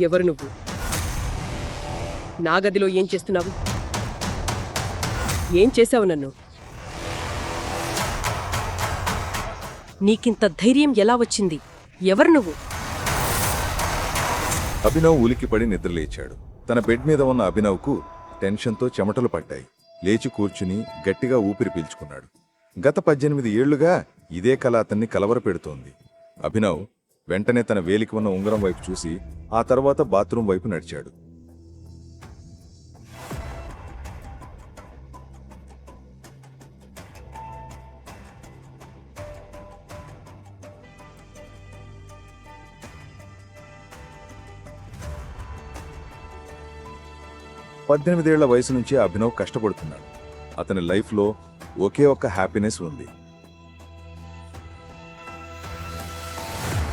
ఎవరు నువ్వు? నా గదిలో ఏం చేస్తున్నావు? ఏం చేశావు నన్ను? నీకింత ధైర్యం ఎలా వచ్చింది? ఎవరు నువ్వు? అభినవ్ ఉలికిపడి నిద్రలేచాడు. తన బెడ్ మీద ఉన్న అభినవ్కు టెన్షన్తో చెమటలు పడ్డాయి. లేచి కూర్చుని గట్టిగా ఊపిరి పీల్చుకున్నాడు. గత పద్దెనిమిది ఏళ్ళుగా ఇదే కళ అతన్ని కలవరపెడుతోంది. అభినవ్ వెంటనే తన వేలికి ఉన్న ఉంగరం వైపు చూసి ఆ తర్వాత బాత్రూం వైపు నడిచాడు. పద్దెనిమిదేళ్ళ వయసు నుంచి అభినవ్ కష్టపడుతున్నాడు. అతని లైఫ్లో ఒకే ఒక్క హ్యాపీనెస్ ఉంది.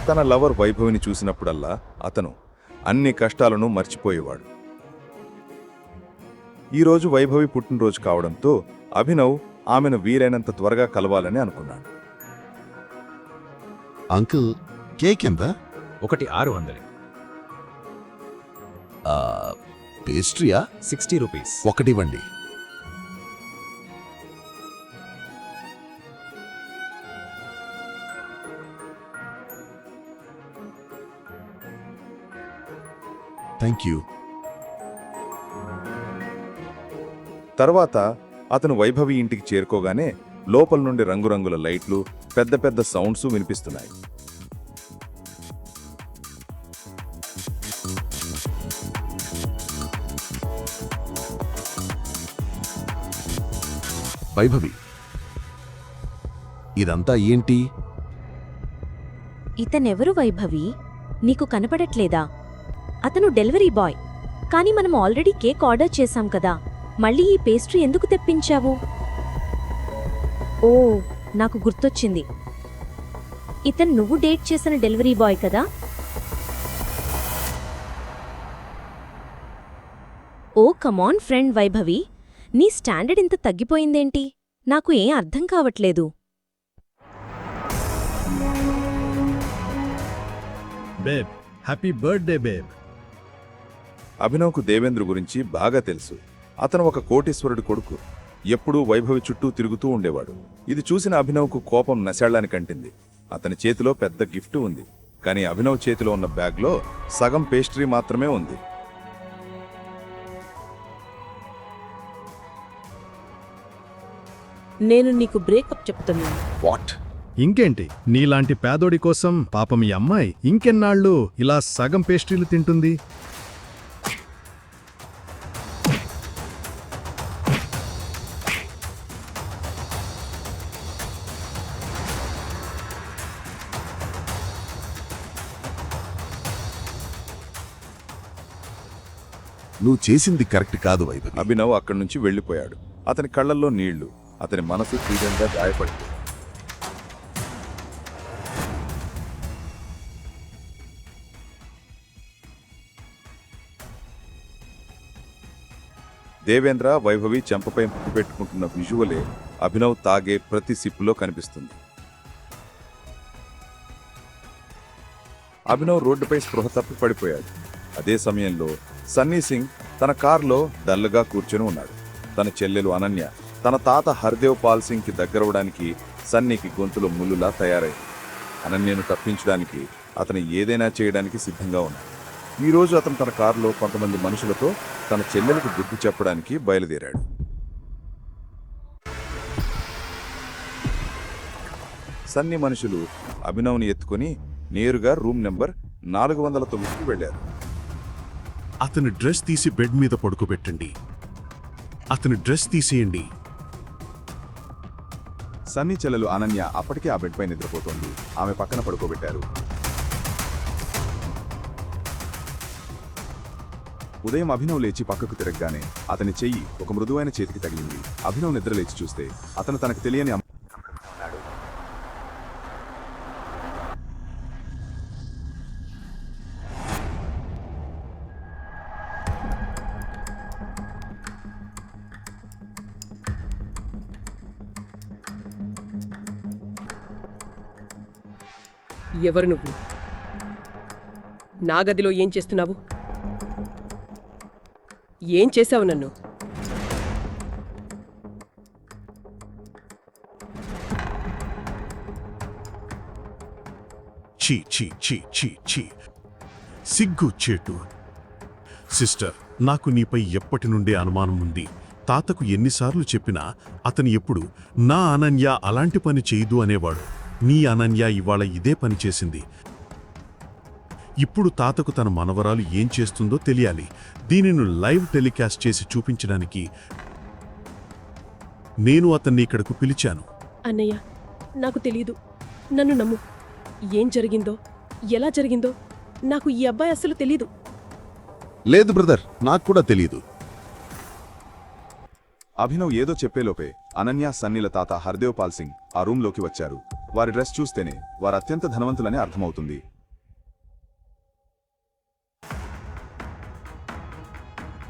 తన లవర్ వైభవిని చూసినప్పుడల్లా అతను అన్ని కష్టాలను మర్చిపోయేవాడు. ఈరోజు వైభవి పుట్టినరోజు కావడంతో అభినవ్ ఆమెను వీలైనంత త్వరగా కలవాలని అనుకున్నాడు. అంకుల్ కేక్ ఎంత? ఒకటి ఆరు వందలు. ఆ, పేస్ట్రీయా? Sixty rupees. ఒకటి థ్యాంక్ యూ. తర్వాత అతను వైభవి ఇంటికి చేరుకోగానే లోపల నుండి రంగురంగుల లైట్లు పెద్ద పెద్ద సౌండ్స్ వినిపిస్తున్నాయి. వైభవి ఇదంతా ఏంటి? ఇతనెవరు వైభవి? నీకు కనపడట్లేదా? అతను డెలివరీ బాయ్. కానీ మనం ఆల్రెడీ కేక్ ఆర్డర్ చేశాం కదా. మళ్ళీ ఈ పేస్ట్రీ ఎందుకు తెప్పించావు? ఓ నాకు గుర్తొచ్చింది. ఇతను నువ్వు డేట్ చేసిన డెలివరీ బాయ్ కదా? Oh come on friend Vaibhavi. నీ స్టాండర్డ్ ఇంత తగ్గిపోయిందేంటి? నాకు ఏం అర్థం కావట్లేదు. బేబ్ హ్యాపీ బర్త్డే బేబ్ అభినవ్కు దేవేంద్ర గురించి బాగా తెలుసు. అతను ఒక కోటీశ్వరుడి కొడుకు. ఎప్పుడూ వైభవి చుట్టూ తిరుగుతూ ఉండేవాడు. ఇది చూసిన అభినవ్కు కోపం నశాళానికి అంటింది అతని చేతిలో పెద్ద గిఫ్ట్ ఉంది. కానీ అభినవ్ చేతిలో ఉన్న బ్యాగ్లో సగం పేస్ట్రీ మాత్రమే ఉంది. నేను నీకు బ్రేకప్ చెప్తున్నాను. వాట్? ఇంకేంటి? నీలాంటి పేదోడి కోసం పాపం ఈ అమ్మాయి ఇంకెన్నాళ్ళు ఇలా సగం పేస్ట్రీలు తింటుంది? నువ్వు చేసింది కరెక్ట్ కాదు వైభవి. అభినవ్ అక్కడి నుంచి వెళ్ళిపోయాడు. అతని కళ్ళల్లో నీళ్ళు అతని మనసు తీవ్రంగా గాయపడింది. దేవేంద్ర వైభవి చెంపపై ముక్కు పెట్టుకుంటున్న విజువలే అభినవ్ తాగే ప్రతి సిప్పులో కనిపిస్తుంది. అభినవ్ రోడ్డుపై స్పృహ తప్పి పడిపోయాడు. అదే సమయంలో సన్నీ సింగ్ తన కారులో డల్లుగా కూర్చొని ఉన్నాడు. తన చెల్లెలు అనన్య తన తాత హర్దేవ్ పాల్ సింగ్కి దగ్గరవడానికి సన్నీకి గొంతులో ముల్లులా తయారైంది. అనన్యను తప్పించడానికి అతను ఏదైనా చేయడానికి సిద్ధంగా ఉన్నాడు. ఈ రోజు అతను తన కారులో కొంతమంది మనుషులతో తన చెల్లెలకు బుద్ధి చెప్పడానికి బయలుదేరాడు. సన్ని మనుషులు అభినవ్ని ఎత్తుకొని నేరుగా రూమ్ నెంబర్ నాలుగు వందల తొమ్మిదికి వెళ్ళారు. అతని డ్రెస్ తీసి బెడ్ మీద పడుకోబెట్టండి. అతని డ్రెస్ తీసేయండి. సన్నీ చెల్లెలు అనన్య అప్పటికే ఆ బెడ్ పై నిద్రపోతోంది. ఆమె పక్కన పడుకోబెట్టారు. ఉదయం అభినవ్ లేచి పక్కకు తిరగగానే అతని చెయ్యి ఒక మృదువైన చేతికి తగిలింది. అభినవ్ నిద్ర లేచి చూస్తే అతను తనకు తెలియని ఎవరు నువ్వు? నా గదిలో ఏం చేస్తున్నావు? ఏం చేశావు నన్ను? చీ చీ చీ చీ చీ సిగ్గు చేటు. సిస్టర్ నాకు నీపై ఎప్పటి నుండే అనుమానం ఉంది. తాతకు ఎన్నిసార్లు చెప్పినా అతను ఎప్పుడు నా అనన్య అలాంటి పని చేయదు అనేవాడు. నీ అనన్య ఇవాళ ఇదే పని చేసింది. ఇప్పుడు తాతకు తన మనవరాలు ఏం చేస్తుందో తెలియాలి. దీనిని లైవ్ టెలికాస్ట్ చేసి చూపించడానికి నేను అతన్ని ఇక్కడకు పిలిచాను. అన్నయ్య నాకు తెలీదు. నన్ను నమ్ము. ఏం జరిగిందో ఎలా జరిగిందో నాకు ఈ అబ్బాయి అస్సలు తెలీదు. లేదు బ్రదర్ నాకు కూడా తెలియదు అభినవ్ ఏదో చెప్పేలోపే అనన్య సన్నీల తాత హర్దేవ్ పాల్ సింగ్ ఆ రూంలోకి వచ్చారు. వారి డ్రెస్ చూస్తేనే వారు అత్యంత ధనవంతులని అర్థమవుతుంది.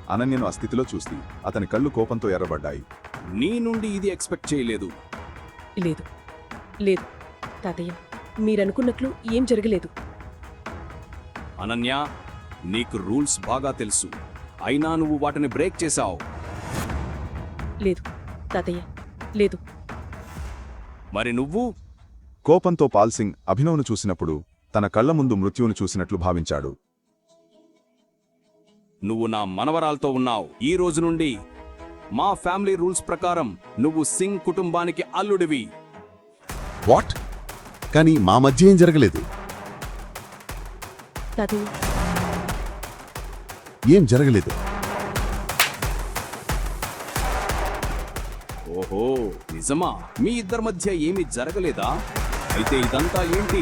అనన్యను ఆ స్థితిలో చూసి అతని కళ్ళు కోపంతో ఎర్రబడ్డాయి. నీ నుండి ఇది ఎక్స్పెక్ట్ చేయలేదు. లేదు. లేదు. తాతయ్య మీరనుకున్నట్లు ఏం జరగలేదు. అనన్య నీకు రూల్స్ బాగా తెలుసు. అయినా నువ్వు వాటిని బ్రేక్ చేశావు. లేదు తాతయ్య లేదు. మరి నువ్వు? కోపంతో పాల్ సింగ్ అభినవ్ను చూసినప్పుడు తన కళ్ళ ముందు మృత్యువును చూసినట్లు భావించాడు. నువ్వు నా మనవరాలతో ఉన్నావు. ఈ రోజు నుండి మా ఫ్యామిలీ రూల్స్ ప్రకారం నువ్వు సింగ్ కుటుంబానికి అల్లుడివి. వాట్? కానీ మా మధ్య ఏం జరగలేదు. ఏం జరగలేదు? ఓహో నిజమా? మీ ఇద్దరి మధ్య ఏమీ జరగలేదా? అయితే ఇదంతా ఏంటి?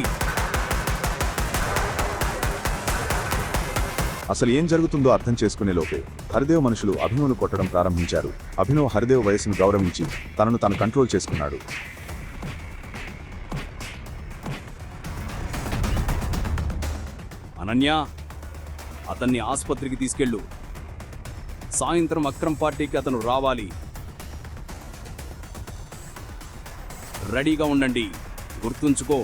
అసలు ఏం జరుగుతుందో అర్థం చేసుకునే లోపే హరిదేవ్ మనుషులు అభినవ్ను కొట్టడం ప్రారంభించారు. అభినవ్ హరిదేవ్ వయసును గౌరవించి తనను తాను కంట్రోల్ చేసుకున్నాడు. అనన్య అతన్ని ఆసుపత్రికి తీసుకెళ్ళు. సాయంత్రం అక్రమ్ పార్టీకి అతను రావాలి. రెడీగా ఉండండి. గుర్తుంచుకో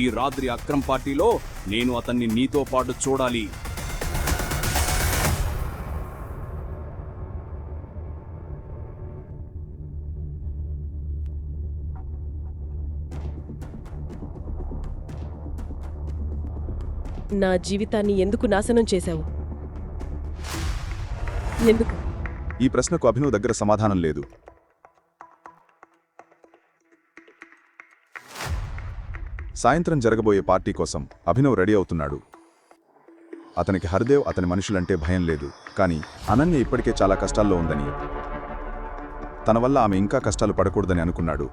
ఈ రాత్రి అక్రమ్ పార్టీలో నేను అతన్ని నీతో పాటు చూడాలి. నా జీవితాన్ని ఎందుకు నాశనం చేశావు? ఎందుకు? ఈ ప్రశ్నకు అభినవ్ దగ్గర సమాధానం లేదు. సాయంత్రం జరగబోయే పార్టీ కోసం అభినవ్ రెడీ అవుతున్నాడు. అతనికి హర్దేవ్ అతని మనుషులంటే భయం లేదు కానీ అనన్య ఇప్పటికే చాలా కష్టాల్లో ఉందని. తన వల్ల ఆమె ఇంకా కష్టాలు పడకూడదని అనుకున్నాడు.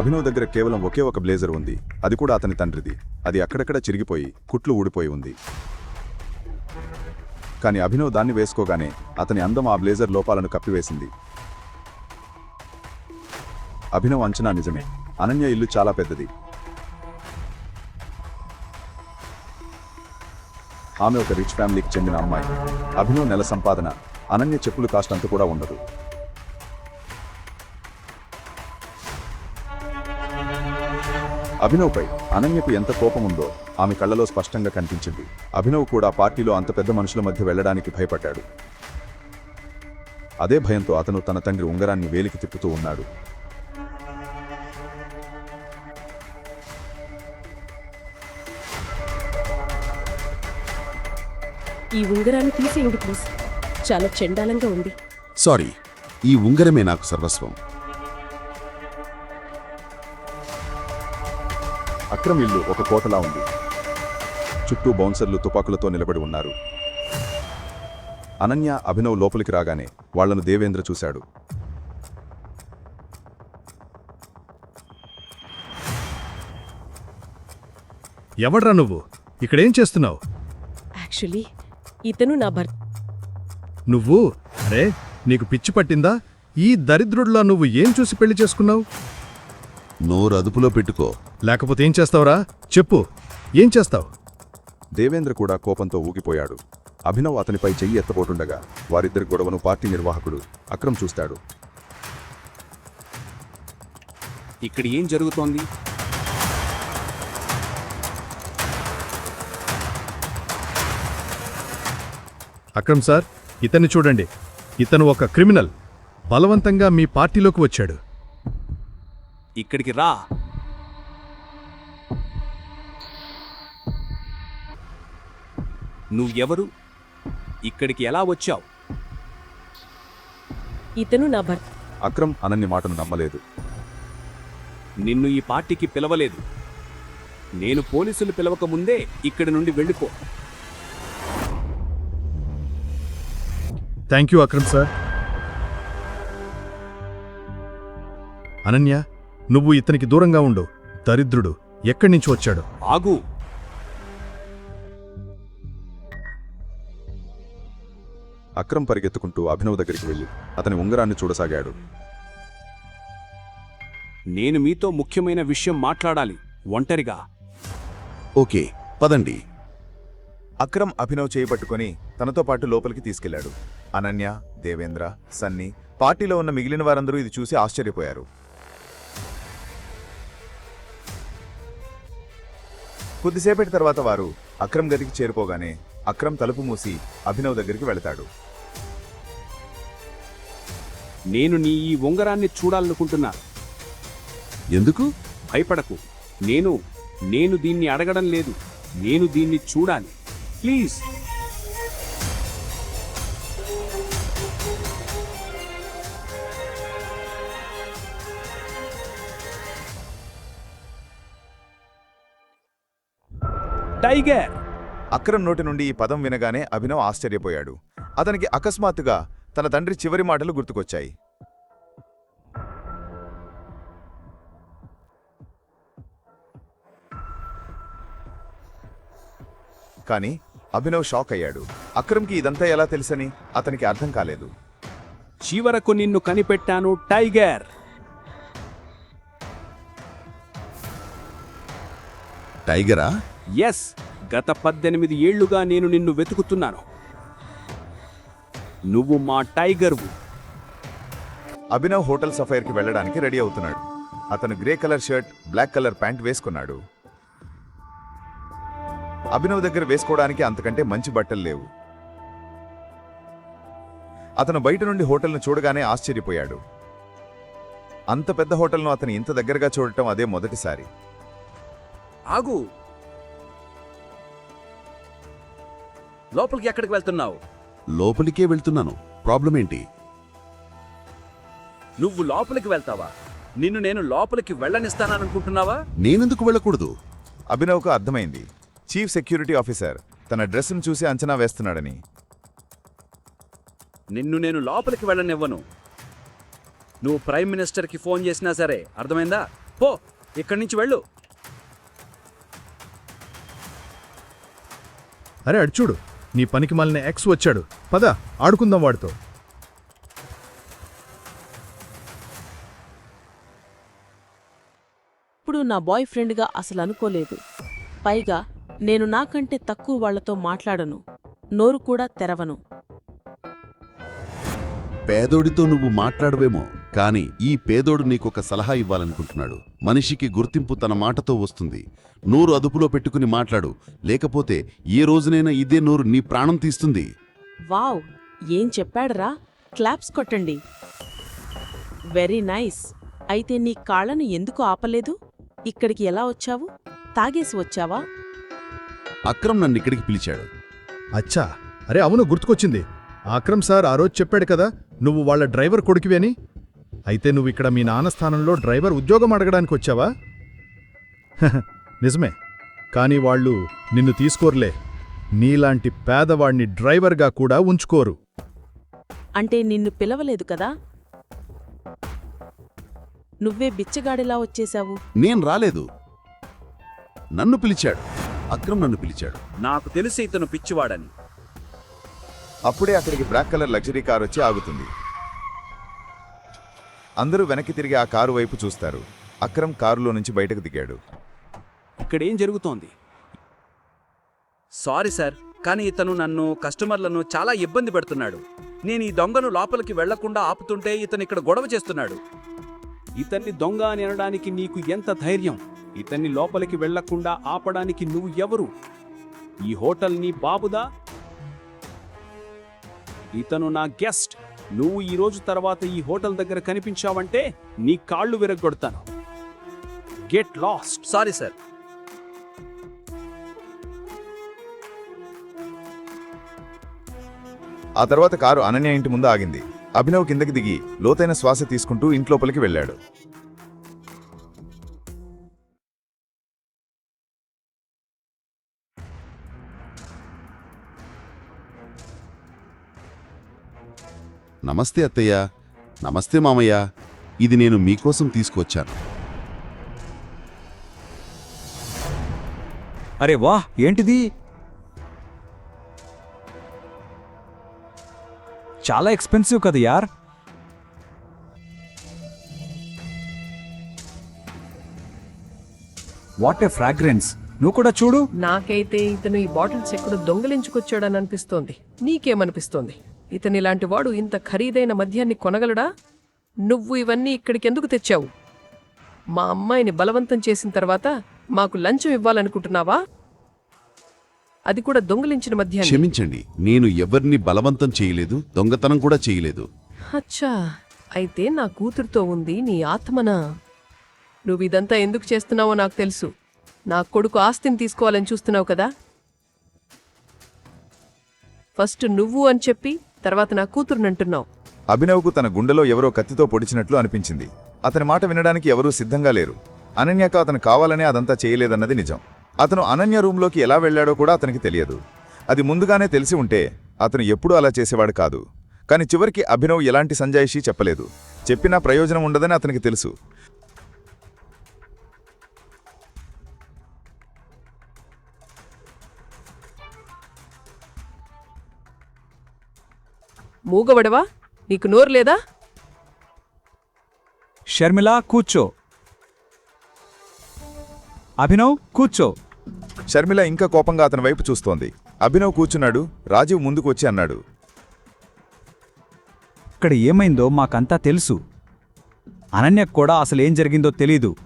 అభినవ్ దగ్గర కేవలం ఒకే ఒక బ్లేజర్ ఉంది అది కూడా అతని తండ్రిది. అది అక్కడక్కడ చిరిగిపోయి కుట్లు ఊడిపోయి ఉంది. కానీ అభినవ్ దాన్ని వేసుకోగానే అతని అందం ఆ బ్లేజర్ లోపాలను కప్పివేసింది. అభినవ్ అంచనా నిజమే. అనన్య ఇల్లు చాలా పెద్దది. ఆమె ఒక రిచ్ ఫ్యామిలీకి చెందిన అమ్మాయి. అభినవ్ నెల సంపాదన. అనన్య చెప్పులు కాస్ట్ అంత కూడా ఉండదు. అభినవ్పై అనన్యకు ఎంత కోపం ఉందో ఆమె కళ్ళలో స్పష్టంగా కనిపించింది. అభినవ్ కూడా పార్టీలో అంత పెద్ద మనుషుల మధ్య వెళ్ళడానికి భయపడ్డాడు. అదే భయంతో అతను తన తండ్రి ఉంగరాన్ని వేలికి తిప్పుతూ ఉన్నాడు. ఈ ఉంగరాన్ని తీసేయండి ప్లీజ్ చాలా చెండాలంగా ఉంది. సారీ ఈ ఉంగరమే నాకు సర్వస్వం. అక్రమ్ ఇల్లు ఒక కోటలా ఉంది. చుట్టూ బౌన్సర్లు తుపాకులతో నిలబడి ఉన్నారు. అనన్య అభినవ్ లోపలికి రాగానే వాళ్ళను దేవేంద్ర చూశాడు. ఎవడ్రా నువ్వు? ఇక్కడేం చేస్తున్నావు? యాక్చువల్లీ ఇతను నా భర్త. నువ్వు? అరే నీకు పిచ్చి పట్టిందా? ఈ దరిద్రుడిలా నువ్వు ఏం చూసి పెళ్ళి చేసుకున్నావు? నోరు అదుపులో పెట్టుకో. లేకపోతే ఏం చేస్తావురా? చెప్పు. ఏం చేస్తావు? దేవేంద్ర కూడా కోపంతో ఊగిపోయాడు. అభినవ్ అతనిపై చెయ్యి ఎత్తబోతుండగా వారిద్దరి గొడవను పార్టీ నిర్వాహకుడు అక్రమ్ చూస్తాడు. ఇక్కడ ఏం జరుగుతోంది? అక్రమ్ సార్ ఇతన్ని చూడండి. ఇతను ఒక క్రిమినల్. బలవంతంగా మీ పార్టీలోకి వచ్చాడు. ఇక్కడికి రా. నువ్వెవరు? ఇక్కడికి ఎలా వచ్చావు? ఇతను నా భర్త. అక్రమ్ అనన్య మాటను నమ్మలేదు. నిన్ను ఈ పార్టీకి పిలవలేదు. నేను పోలీసులు పిలవక ముందే ఇక్కడి నుండి వెళ్ళిపో. Thank you Akram sir Ananya నువ్వు ఇతనికి దూరంగా ఉండు. దరిద్రుడు ఎక్కడి నుంచి వచ్చాడు? ఆగు. అక్రమ్ పరిగెత్తుకుంటూ అభినవ్ దగ్గరికి వెళ్ళి అతని ఉంగరాన్ని చూడసాగాడు. నేను మీతో ముఖ్యమైన విషయం మాట్లాడాలి ఒంటరిగా. ఓకే పదండి. అక్రమ్ అభినవ్ చేయబట్టుకొని తనతో పాటు లోపలికి తీసుకెళ్ళాడు. అనన్య దేవేంద్ర సన్నీ పార్టీలో ఉన్న మిగిలిన వారందరూ ఇది చూసి ఆశ్చర్యపోయారు. కొద్దిసేపటి తర్వాత వారు అక్రమ్ గదికి చేరిపోగానే అక్రమ్ తలుపు మూసి అభినవ్ దగ్గరికి వెళతాడు. నేను నీ ఈ ఉంగరాన్ని చూడాలనుకుంటున్నా. ఎందుకు? భయపడకు. నేను నేను దీన్ని అడగడం లేదు. నేను దీన్ని చూడాలి. ప్లీజ్. టైగర్. అక్రమ్ నోటి నుండి ఈ పదం వినగానే అభినవ్ ఆశ్చర్యపోయాడు. అతనికి అకస్మాత్తుగా తన తండ్రి చివరి మాటలు గుర్తుకొచ్చాయి. కానీ అభినవ్ షాక్ అయ్యాడు. అక్రమ్కి ఇదంతా ఎలా తెలుసని అతనికి అర్థం కాలేదు. చివరకు నిన్ను కనిపెట్టాను టైగర్. టైగరా? ఎస్ గత పద్దెనిమిది ఏళ్ళుగా నేను నిన్ను వెతుకుతున్నాను. నువ్వు మా టైగర్వు. అభినవ్ హోటల్ సఫైర్కి వెళ్ళడానికి రెడీ అవుతున్నాడు. అతను grey colour shirt black colour pant వేసుకున్నాడు. అభినవ్ దగ్గర వేసుకోవడానికి అంతకంటే మంచి బట్టలు లేవు. అతను బయట నుండి హోటల్ను చూడగానే ఆశ్చర్యపోయాడు. అంత పెద్ద హోటల్ను అతను ఇంత దగ్గరగా చూడటం అదే మొదటిసారి. ఆగు. లోపలికి ఎక్కడికి వెళ్తున్నావు? లోపలికే వెళ్తున్నాను. ప్రాబ్లం ఏంటి? నువ్వు లోపలికి వెళ్తావా? నిన్ను నేను లోపలికి వెళ్ళనిస్తాననుకుంటున్నావా? నేనెందుకు వెళ్ళకూడదు? అభినవ్కు అర్థమైంది. చీఫ్ సెక్యూరిటీ ఆఫీసర్ తన డ్రెస్సును చూసి అంచనా వేస్తున్నాడని. నిన్ను నేను లోపలికి వెళ్ళనివ్వను. నువ్వు ప్రైమ్ మినిస్టర్కి ఫోన్ చేసినా సరే అర్థమైందా? పో ఇక్కడి నుంచి వెళ్ళు. అరే అడుచూడు నీ పనికి మాలిన ఎక్స్ వచ్చాడు. పద ఆడుకుందాం వాడితో. ఇప్పుడు నా బాయ్ ఫ్రెండ్గా అసలు అనుకోలేదు. పైగా నేను నాకంటే తక్కువ వాళ్ళతో మాట్లాడను. నోరు కూడా తెరవను. పేదోడితో నువ్వు మాట్లాడవేమో కానీ ఈ పేదోడు నీకొక సలహా ఇవ్వాలనుకుంటున్నాడు. మనిషికి గుర్తింపు తన మాటతో వస్తుంది. నోరు అదుపులో పెట్టుకుని మాట్లాడు. లేకపోతే ఏ రోజునైనా ఇదే నోరు నీ ప్రాణం తీస్తుంది. వావ్ ఏం చెప్పాడురా? క్లాప్స్ కొట్టండి. Very nice. అయితే నీ కాళ్ళను ఎందుకు ఆపలేదు? ఇక్కడికి ఎలా వచ్చావు? తాగేసి వచ్చావా? అక్రమ్ నన్ను ఇక్కడికి పిలిచాడు. అచ్చా. అరే అవును గుర్తుకొచ్చింది. అక్రమ్ సార్ ఆ రోజు చెప్పాడు కదా నువ్వు వాళ్ళ డ్రైవర్ కొడుకువి అని. అయితే నువ్వు ఇక్కడ మీ నాన్న స్థానంలో డ్రైవర్ ఉద్యోగం అడగడానికి వచ్చావా? నిజమే. కానీ వాళ్ళు నిన్ను తీసుకోర్లే. నీలాంటి పేదవాణ్ణి డ్రైవర్గా కూడా ఉంచుకోరు. అంటే నిన్ను పిలవలేదు కదా? నువ్వే బిచ్చగాడిలా వచ్చేశావు. నేను రాలేదు. నన్ను పిలిచాడు. అక్రమ్ నన్ను పిలిచాడు. నాకు తెలిసి ఇతను పిచ్చివాడని. అప్పుడే అక్కడికి బ్లాక్ కలర్ లగ్జరీ కార్ వచ్చి ఆగుతుంది. అందరూ వెనక్కి తిరిగి ఆ కారు వైపు చూస్తారు. అక్రమ్ కారులో నుంచి బయటకు దిగాడు. ఇక్కడేం జరుగుతోంది? సారీ సార్ కానీ ఇతను నన్ను కస్టమర్లను చాలా ఇబ్బంది పెడుతున్నాడు. నేను ఈ దొంగను లోపలికి వెళ్ళకుండా ఆపుతుంటే ఇతను ఇక్కడ గొడవ చేస్తున్నాడు. ఇతన్ని దొంగ అని అనడానికి నీకు ఎంత ధైర్యం? ఇతన్ని లోపలికి వెళ్ళకుండా ఆపడానికి నువ్వు ఎవరు? ఈ హోటల్ నీ బాబుదా? ఇతను నా గెస్ట్. నువ్వు ఈ రోజు తర్వాత ఈ హోటల్ దగ్గర కనిపించావంటే నీ కాళ్ళు విరగొడతాను గెట్ లాస్ట్. Sorry sir. ఆ తర్వాత కారు అనన్య ఇంటి ముందు ఆగింది. అభినవ్ కిందకి దిగి లోతైన శ్వాస తీసుకుంటూ ఇంట్లోపలికి వెళ్ళాడు. నమస్తే అత్తయ్య. నమస్తే మామయ్య. ఇది నేను మీకోసం తీసుకొచ్చాను అరే వా ఏంటిది? చాలా ఎక్స్పెన్సివ్ కదా యార్. వాట్ ఏ ఫ్రాగ్రెన్స్ నువ్వు కూడా చూడు. నాకైతే ఇతను ఈ బాటిల్స్ ఎక్కడో దొంగలించుకొచ్చాడని అనిపిస్తోంది. నీకేమనిపిస్తోంది? ఇతని ఇలాంటి వాడు ఇంత ఖరీదైన మద్యాన్ని కొనగలడా? నువ్వు ఇవన్నీ ఇక్కడికి ఎందుకు తెచ్చావు? మా అమ్మాయిని బలవంతం చేసిన తర్వాత మాకు లంచం ఇవ్వాలనుకుంటున్నావా? అది కూడా దొంగలించిన మద్యాన్ని. క్షమించండి నేను ఎవరిని బలవంతం చేయలేదు దొంగతనం కూడా చేయలేదు. అచ్చా అయితే నా కూతురుతో ఉంది నీ ఆత్మనా. నువ్వు ఇదంతా ఎందుకు చేస్తున్నావో నాకు తెలుసు. నా కొడుకు ఆస్తిని తీసుకోవాలని చూస్తున్నావు కదా? ఫస్ట్ నువ్వు అని చెప్పి తర్వాత నా కూతురునంటున్నావు అభినవ్కు తన గుండెలో ఎవరో కత్తితో పొడిచినట్లు అనిపించింది. అతని మాట వినడానికి ఎవరూ సిద్ధంగా లేరు. అనన్యకు అతను కావాలనే అదంతా చేయలేదన్నది నిజం. అతను అనన్య రూంలోకి ఎలా వెళ్ళాడో కూడా అతనికి తెలియదు. అది ముందుగానే తెలిసి ఉంటే అతను ఎప్పుడూ అలా చేసేవాడు కాదు. కానీ చివరికి అభినవ్ ఎలాంటి సంజాయిషీ చెప్పలేదు. చెప్పినా ప్రయోజనం ఉండదని అతనికి తెలుసు. మూగవడవా? నీకు నోరు లేదా? షర్మిల కూర్చో. అభినవ్ కూర్చో. షర్మిల ఇంకా కోపంగా అతని వైపు చూస్తోంది. అభినవ్ కూర్చున్నాడు రాజీవ్ ముందుకు వచ్చి అన్నాడు. ఇక్కడ ఏమైందో మాకంతా తెలుసు. అనన్యకు కూడా అసలు ఏం జరిగిందో తెలీదు.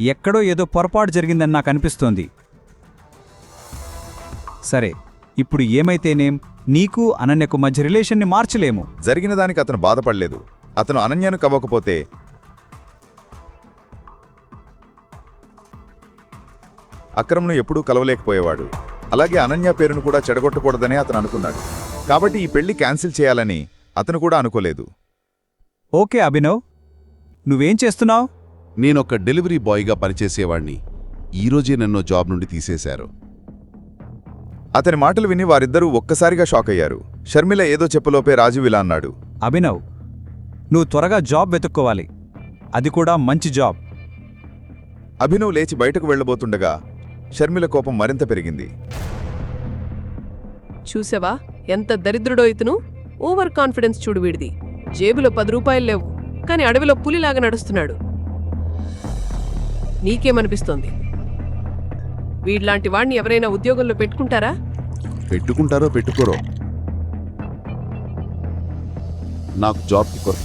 ఎక్కడో ఏదో పొరపాటు జరిగిందని నాకు అనిపిస్తోంది. సరే ఇప్పుడు ఏమైతేనేం నీకు అనన్యకు మధ్య రిలేషన్ని మార్చలేము. జరిగిన దానికి అతను బాధపడలేదు. అతను అనన్యను కవ్వకపోతే అక్రమ్ను ఎప్పుడూ కలవలేకపోయేవాడు. అలాగే అనన్య పేరును కూడా చెడగొట్టకూడదని అతను అనుకున్నాడు. కాబట్టి ఈ పెళ్ళి క్యాన్సిల్ చేయాలని అతను కూడా అనుకోలేదు. ఓకే అభినవ్ నువ్వేం చేస్తున్నావు? నేనొక డెలివరీ బాయ్గా పనిచేసేవాణ్ణి. ఈరోజే నన్ను జాబ్ నుండి తీసేశారు. అతని మాటలు విని వారిద్దరూ ఒక్కసారిగా షాక్ అయ్యారు షర్మిల ఏదో చెప్పలోపే రాజు ఇలా అన్నాడు. అభినవ్ నువ్వు త్వరగా జాబ్ వెతుక్కోవాలి. అది కూడా మంచి జాబ్. అభినవ్ లేచి బయటకు వెళ్ళబోతుండగా షర్మిల కోపం మరింత పెరిగింది. చూసావా? ఎంత దరిద్రుడో ఇతను. ఓవర్ కాన్ఫిడెన్స్ చూడు వీడిది. జేబులో పది రూపాయలు లేవు. కానీ అడవిలో పులిలాగా నడుస్తున్నాడు. నీకేమనిపిస్తోంది? వీడ్లాంటి వాణ్ణి ఎవరైనా ఉద్యోగంలో పెట్టుకుంటారా? పెట్టుకుంటారో పెట్టుకోరో. నాకు కొరత.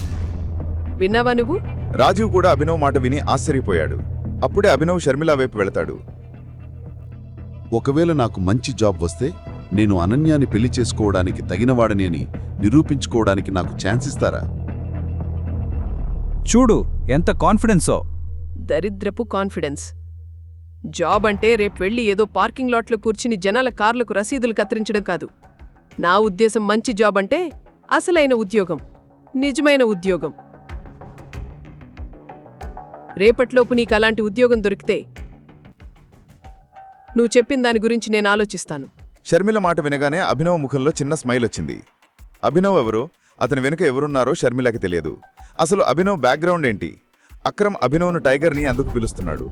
విన్నావా నువ్వు? రాజీవ్ కూడా అభినవ్ మాట విని ఆశ్చర్యపోయాడు. అప్పుడే అభినవ్ షర్మిల వైపు వెళతాడు. ఒకవేళ నాకు మంచి జాబ్ వస్తే నేను అనన్యాని పెళ్ళి చేసుకోవడానికి తగినవాడని అని నిరూపించుకోవడానికి నాకు ఛాన్స్ ఇస్తారా? చూడు ఎంత కాన్ఫిడెన్సో. దరిద్రపు కాన్ఫిడెన్స్. జాబ్ అంటే రేపు వెళ్ళి ఏదో పార్కింగ్ లాట్లో కూర్చుని జనాల కార్లకు రసీదులు కత్తిరించడం కాదు. నా ఉద్దేశం మంచి జాబ్ అంటే అసలైన ఉద్యోగం. నిజమైన ఉద్యోగం. రేపట్లోపు నీకు అలాంటి ఉద్యోగం దొరికితే నువ్వు చెప్పిన దాని గురించి నేను ఆలోచిస్తాను. షర్మిల మాట వినగానే అభినవ్ ముఖంలో చిన్న స్మైల్ వచ్చింది. అభినవ్ ఎవరో? అతని వెనుక ఎవరున్నారో షర్మిలకి తెలియదు. అసలు అభినవ్ బ్యాక్గ్రౌండ్ ఏంటి? అక్రమ్ అభినవ్ను టైగర్ని అందుకు పిలుస్తున్నాడు.